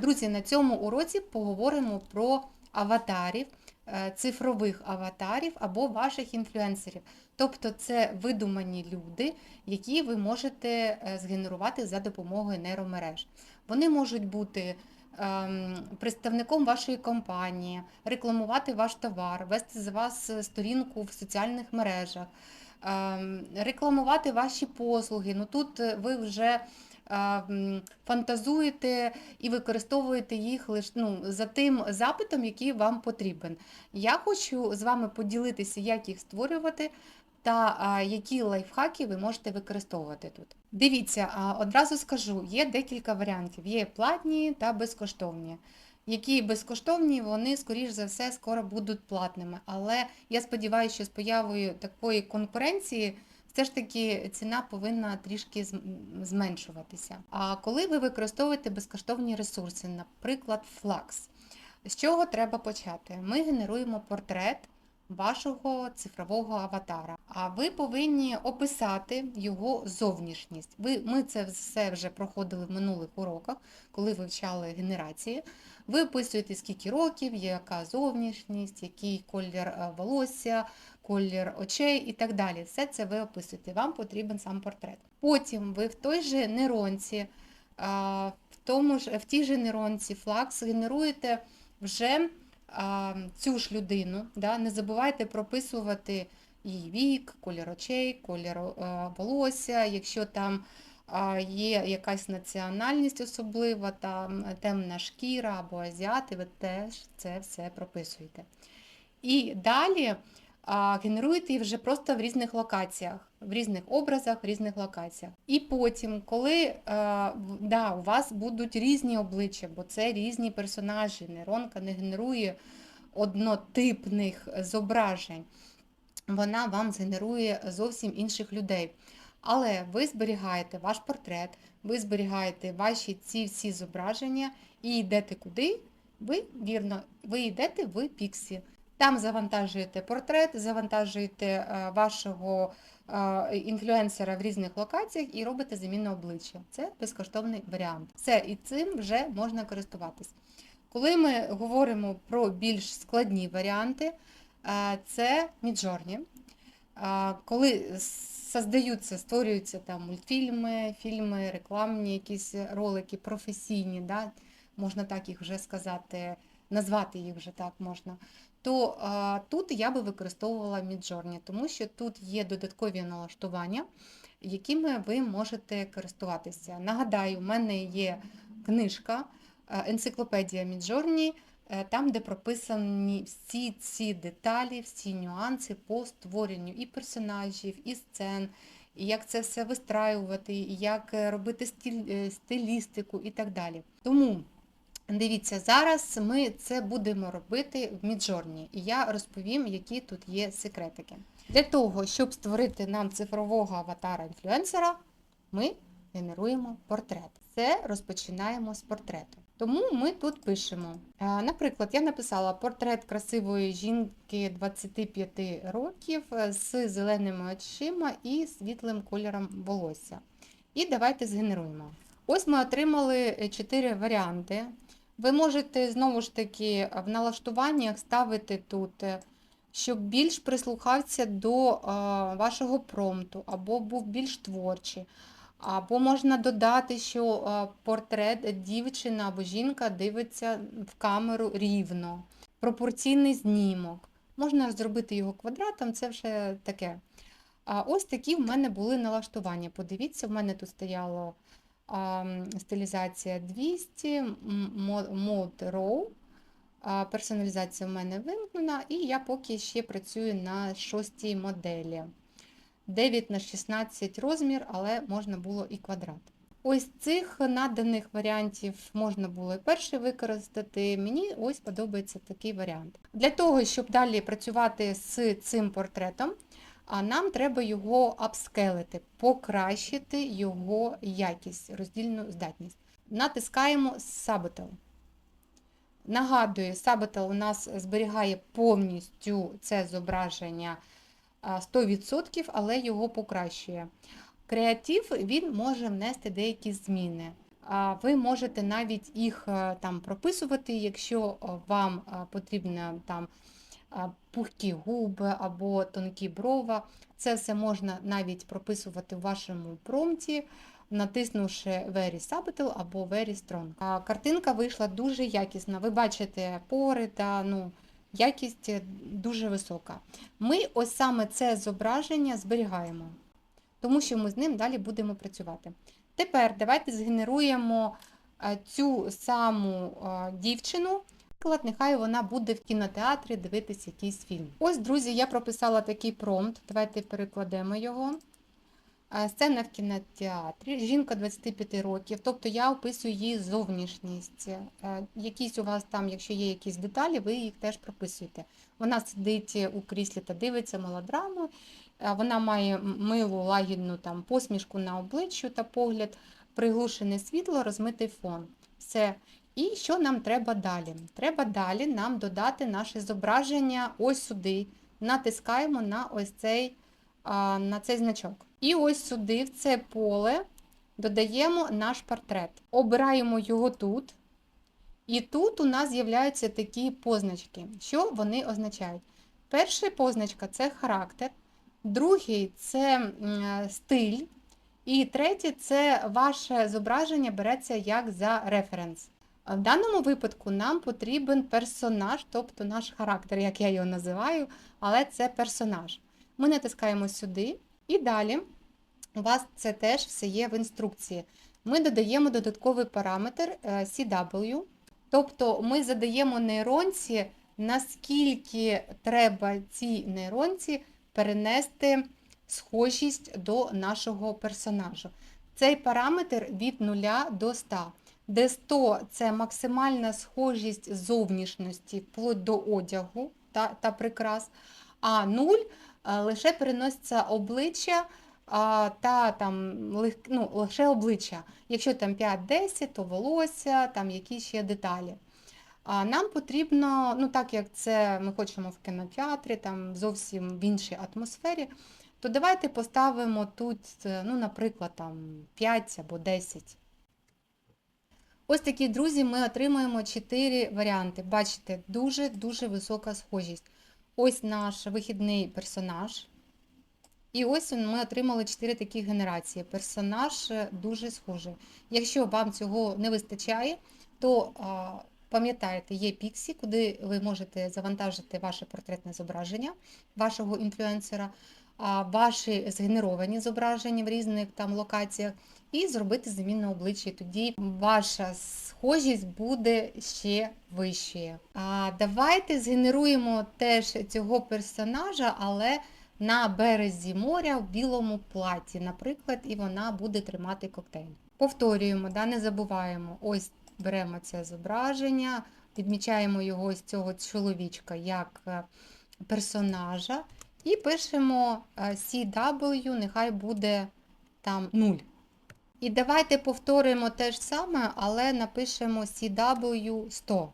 Друзі, на цьому уроці поговоримо про аватарів, е, цифрових аватарів або ваших інфлюенсерів. Тобто це видумані люди, які ви можете е, згенерувати за допомогою нейромереж. Вони можуть бути ем, представником вашої компанії, рекламувати ваш товар, вести за вас е, сторінку в соціальних мережах, ем, рекламувати ваші послуги. Ну тут ви вже фантазуєте і використовуєте їх лише ну, за тим запитом, який вам потрібен. Я хочу з вами поділитися, як їх створювати. Та які лайфхаки ви можете використовувати тут. Дивіться, одразу скажу, є декілька варіантів. Є платні та безкоштовні. Які безкоштовні, вони, скоріш за все, скоро будуть платними. Але я сподіваюся, що з появою такої конкуренції все ж таки ціна повинна трішки зменшуватися. А коли ви використовуєте безкоштовні ресурси, наприклад, Flux, з чого треба почати? Ми генеруємо портрет вашого цифрового аватара. А ви повинні описати його зовнішність. Ви, ми це все вже проходили в минулих уроках, коли вивчали генерації. Ви описуєте, скільки років, яка зовнішність, який колір е, волосся, колір очей і так далі. Все це ви описуєте. Вам потрібен сам портрет. Потім ви в той же нейронці, в, тому ж, в тій же нейронці Flux генеруєте вже цю ж людину. Да? Не забувайте прописувати її вік, колір очей, колір е, волосся, якщо там є якась національність особлива, там темна шкіра або азіати, ви теж це все прописуєте. І далі а, генеруєте їх вже просто в різних локаціях, в різних образах, в різних локаціях. І потім, коли е, в- да, у вас будуть різні обличчя, бо це різні персонажі, нейронка не генерує однотипних зображень, вона вам згенерує зовсім інших людей. Але ви зберігаєте ваш портрет, ви зберігаєте ваші ці всі зображення і йдете куди? Ви вірно, ви йдете в Піксі. Там завантажуєте портрет, завантажуєте е, вашого е, інфлюенсера в різних локаціях і робите заміну обличчя. Це безкоштовний варіант. Все, і цим вже можна користуватись. Коли ми говоримо про більш складні варіанти, е, це. А, Коли создаються, створюються там мультфільми, фільми, рекламні якісь ролики, професійні, да, можна так їх вже сказати, назвати їх вже так можна, то а, тут я би використовувала Midjourney, тому що тут є додаткові налаштування, якими ви можете користуватися. Нагадаю, в мене є книжка е, енциклопедія Midjourney, е, там, де прописані всі ці деталі, всі нюанси по створенню і персонажів, і сцен, і як це все вистраювати, і як е, робити стиль, стилістику і так далі. Тому дивіться, зараз ми це будемо робити в Midjourney, і я розповім, які тут є секретики. Для того, щоб створити нам цифрового аватара інфлюенсера, ми генеруємо портрет. Це розпочинаємо з портрету. Тому ми тут пишемо. Е, Наприклад, я написала портрет красивої жінки 25 років е, з зеленими очима і світлим кольором волосся. І давайте згенеруємо. Ось ми отримали 4 варіанти. Ви можете знову ж таки в налаштуваннях ставити тут, е, щоб більш прислухався до е, вашого промпту, або був більш творчий. Або можна додати, що е, портрет дівчина або жінка дивиться в камеру рівно, пропорційний знімок. Можна зробити його квадратом, це вже таке. А ось такі в мене були налаштування. Подивіться, в мене тут стояло стилізація 200, м, мо- Mode Raw. А, Персоналізація в мене вимкнена, і я поки ще працюю на шостій моделі. 9 на 16 розмір, але можна було і квадрат. Ось цих наданих варіантів можна було і перший використати. Мені ось подобається такий варіант. Для того, щоб далі працювати з цим портретом, а нам треба його апскелити, покращити його якість, роздільну здатність. Натискаємо Sabotel. Нагадую, Sabotel у нас зберігає повністю це зображення 100%, але його покращує. Креатив він може внести деякі зміни. Ви можете навіть їх е, там прописувати, якщо е, вам е, потрібно там пухкі губи або тонкі брова. Це все можна навіть прописувати в вашому промпті, натиснувши Very Subtle або Very Strong. А, Картинка вийшла дуже якісна. Ви бачите пори та ну, якість дуже висока. Ми ось саме це зображення зберігаємо, тому що ми з ним далі будемо працювати. Тепер давайте згенеруємо цю саму дівчину. Наприклад, нехай вона буде в кінотеатрі дивитися якийсь фільм. Ось, друзі, я прописала такий промпт. Давайте перекладемо його. Е, Сцена в кінотеатрі, жінка 25 років, тобто я описую її зовнішність. Е, Якісь у вас там, якщо є якісь деталі, ви їх теж прописуєте. Вона сидить у кріслі та дивиться мелодраму, е, вона має милу лагідну там посмішку на обличчю та погляд, приглушене світло, розмитий фон. Все. І що нам треба далі? Треба далі нам додати наше зображення ось сюди. Натискаємо на ось цей, на цей значок. І ось сюди, в це поле, додаємо наш портрет. Обираємо його тут. І тут у нас з'являються такі позначки. Що вони означають? Перша позначка це характер, другий це стиль, і третє це ваше зображення береться як за референс. В даному випадку нам потрібен персонаж, тобто наш характер, як я його називаю, але це персонаж. Ми натискаємо сюди і далі у вас це теж все є в інструкції. Ми додаємо додатковий параметр е, CW, тобто ми задаємо нейронці, наскільки треба цій нейронці перенести схожість до нашого персонажу. Цей параметр від 0 до 100, де 100 це максимальна схожість зовнішності вплоть до одягу та, та прикрас, а 0 е, лише переноситься обличчя та там ну, лише обличчя. Якщо там 5-10, то волосся, там якісь ще деталі. А нам потрібно, ну так як це ми хочемо в кінотеатрі, там зовсім в іншій атмосфері, то давайте поставимо тут, е, ну, наприклад, там 5 або 10. Ось такі, друзі, ми отримуємо 4 варіанти. Бачите, дуже-дуже висока схожість. Ось наш вихідний персонаж. І ось ми отримали 4 такі генерації. Персонаж е, дуже схожий. Якщо вам цього не вистачає, то а, пам'ятаєте, є Pixie, куди ви можете завантажити ваше портретне зображення вашого інфлюенсера, ваші згенеровані зображення в різних там локаціях, і зробити замінне обличчя. І Тоді ваша схожість буде ще вищою. А, давайте згенеруємо теж цього персонажа, але на березі моря в білому платі, наприклад, і вона буде тримати коктейль. Повторюємо, да, не забуваємо. Ось беремо це зображення, відмічаємо його ось цього чоловічка як е, персонажа, і пишемо е, CW, нехай буде там 0. І давайте повторимо те ж саме, але напишемо CW 100.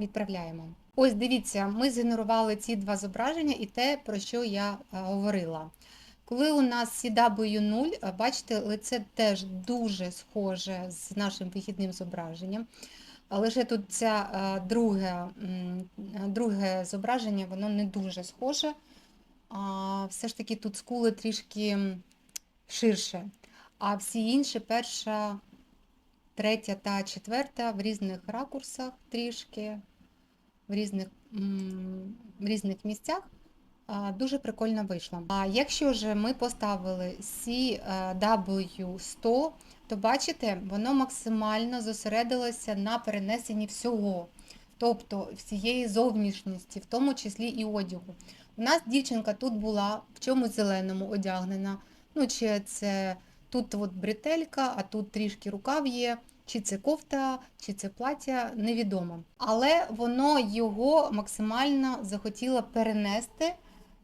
Відправляємо. Ось дивіться, ми згенерували ці два зображення і те, про що я е, говорила. Коли у нас CW0, е, бачите, лице теж дуже схоже з нашим вихідним зображенням. Лише тут ця е, друге, е, друге зображення, воно не дуже схоже. Все ж таки тут скули трішки ширше. А всі інші, перша, третя та четверта в різних ракурсах трішки в різних, в різних місцях. Дуже прикольно вийшло. А якщо ж ми поставили CW100, то бачите, воно максимально зосередилося на перенесенні всього, тобто всієї зовнішності, в тому числі і одягу. У нас дівчинка тут була в чомусь зеленому одягнена. Ну, чи це тут от бретелька, а тут трішки рукав є. Чи це кофта, чи це плаття, невідомо. Але воно його максимально захотіло перенести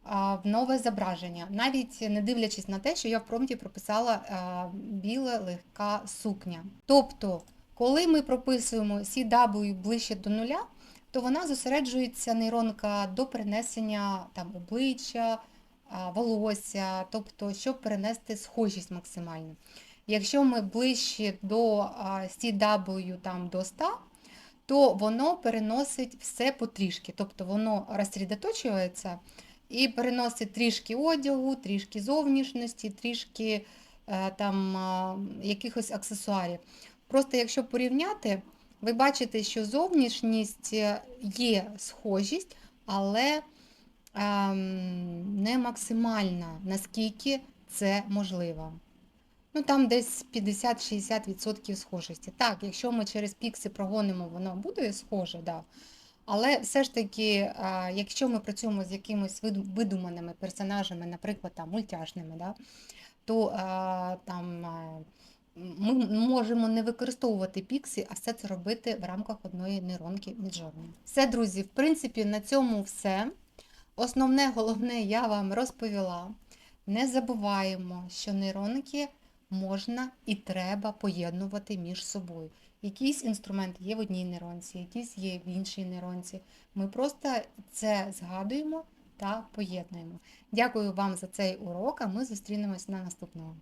в нове зображення, навіть не дивлячись на те, що я в промпті прописала а, біла легка сукня. Тобто, коли ми прописуємо CW ближче до нуля, то вона зосереджується нейронка до перенесення там, обличчя, волосся, тобто, щоб перенести схожість максимально. Якщо ми ближче до CW там, до 100, то воно переносить все потрішки. Тобто воно розсередоточується і переносить трішки одягу, трішки зовнішності, трішки е, там, якихось аксесуарів. Просто якщо порівняти, ви бачите, що зовнішність е, є схожість, але не максимальна, наскільки це можливо. Ну, там десь 50-60% схожості. Так, якщо ми через пікси прогонимо, воно буде схоже, да. Але все ж таки, а, якщо ми працюємо з якимись видуманими персонажами, наприклад, там, мультяшними, да, то а, там, а, ми можемо не використовувати пікси, а все це робити в рамках одної нейронки Midjourney. Все, друзі, в принципі, на цьому все. Основне, головне, я вам розповіла. Не забуваємо, що нейронки можна і треба поєднувати між собою. Якийсь інструмент є в одній нейронці, якийсь є в іншій нейронці. Ми просто це згадуємо та поєднуємо. Дякую вам за цей урок, а ми зустрінемось на наступному.